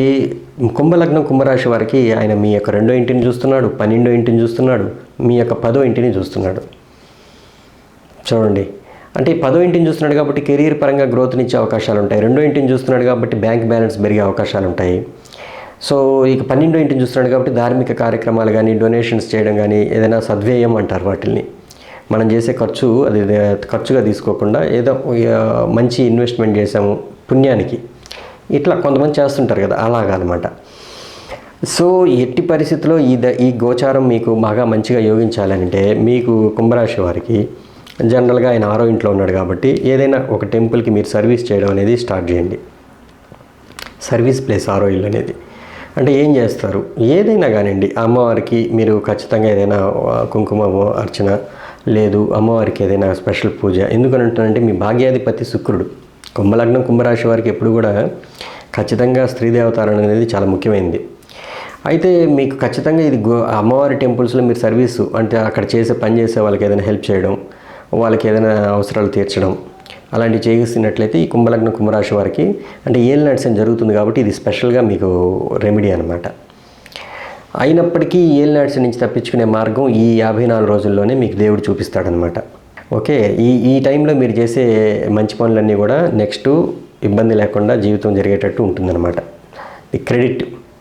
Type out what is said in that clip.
ఈ కుంభలగ్నం కుంభరాశి వారికి ఆయన మీ యొక్క రెండో ఇంటిని చూస్తున్నాడు పన్నెండో ఇంటిని చూస్తున్నాడు మీ యొక్క పదో ఇంటిని చూస్తున్నాడు. చూడండి. అంటే పదో ఇంటిని చూస్తున్నాడు కాబట్టి కెరీర్ పరంగా గ్రోత్నిచ్చే అవకాశాలు ఉంటాయి. రెండో ఇంటిని చూస్తున్నాడు కాబట్టి బ్యాంక్ బ్యాలెన్స్ పెరిగే అవకాశాలు ఉంటాయి. సో ఇక పన్నెండో ఇంటిని చూస్తున్నాడు కాబట్టి ధార్మిక కార్యక్రమాలు కానీ డొనేషన్స్ చేయడం కానీ ఏదైనా సద్వ్యయం అంటారు వాటిని మనం చేసే ఖర్చు అది ఖర్చుగా తీసుకోకుండా ఏదో మంచి ఇన్వెస్ట్మెంట్ చేసాము పుణ్యానికి. ఇట్లా కొంతమంది చేస్తుంటారు కదా అలాగనమాట. సో ఎట్టి పరిస్థితిలో ఈ ద ఈ గోచారం మీకు బాగా మంచిగా యోగించాలంటే మీకు కుంభరాశి వారికి జనరల్గా ఆయన ఆరో ఇంట్లో ఉన్నాడు కాబట్టి ఏదైనా ఒక టెంపుల్కి మీరు సర్వీస్ చేయడం అనేది స్టార్ట్ చేయండి. సర్వీస్ ప్లేస్ ఆరో ఇల్లు అనేది. అంటే ఏం చేస్తారు? ఏదైనా కానివ్వండి అమ్మవారికి మీరు ఖచ్చితంగా ఏదైనా కుంకుమ అర్చన లేదు అమ్మవారికి ఏదైనా స్పెషల్ పూజ ఎందుకని మీ భాగ్యాధిపతి శుక్రుడు. కుంభలగ్నం కుంభరాశి వారికి ఎప్పుడు కూడా ఖచ్చితంగా స్త్రీ దేవతారణ అనేది చాలా ముఖ్యమైనది అయితే మీకు ఖచ్చితంగా ఇది గో అమ్మవారి టెంపుల్స్లో మీరు సర్వీసు అంటే అక్కడ చేసే పని చేసే వాళ్ళకి ఏదైనా హెల్ప్ చేయడం వాళ్ళకి ఏదైనా అవసరాలు తీర్చడం అలాంటివి చేసినట్లయితే ఈ కుంభలగ్న కుంభరాశి వారికి అంటే ఏల్ నడిసిన జరుగుతుంది కాబట్టి ఇది స్పెషల్గా మీకు రెమెడీ అనమాట అయినప్పటికీ ఏల్ నడిచి నుంచి తప్పించుకునే మార్గం ఈ యాభై నాలుగు రోజుల్లోనే మీకు దేవుడు చూపిస్తాడనమాట ఓకే ఈ ఈ టైంలో మీరు చేసే మంచి పనులన్నీ కూడా నెక్స్ట్ ఇబ్బంది లేకుండా జీవితం జరిగేటట్టు ఉంటుందన్నమాట. The credit.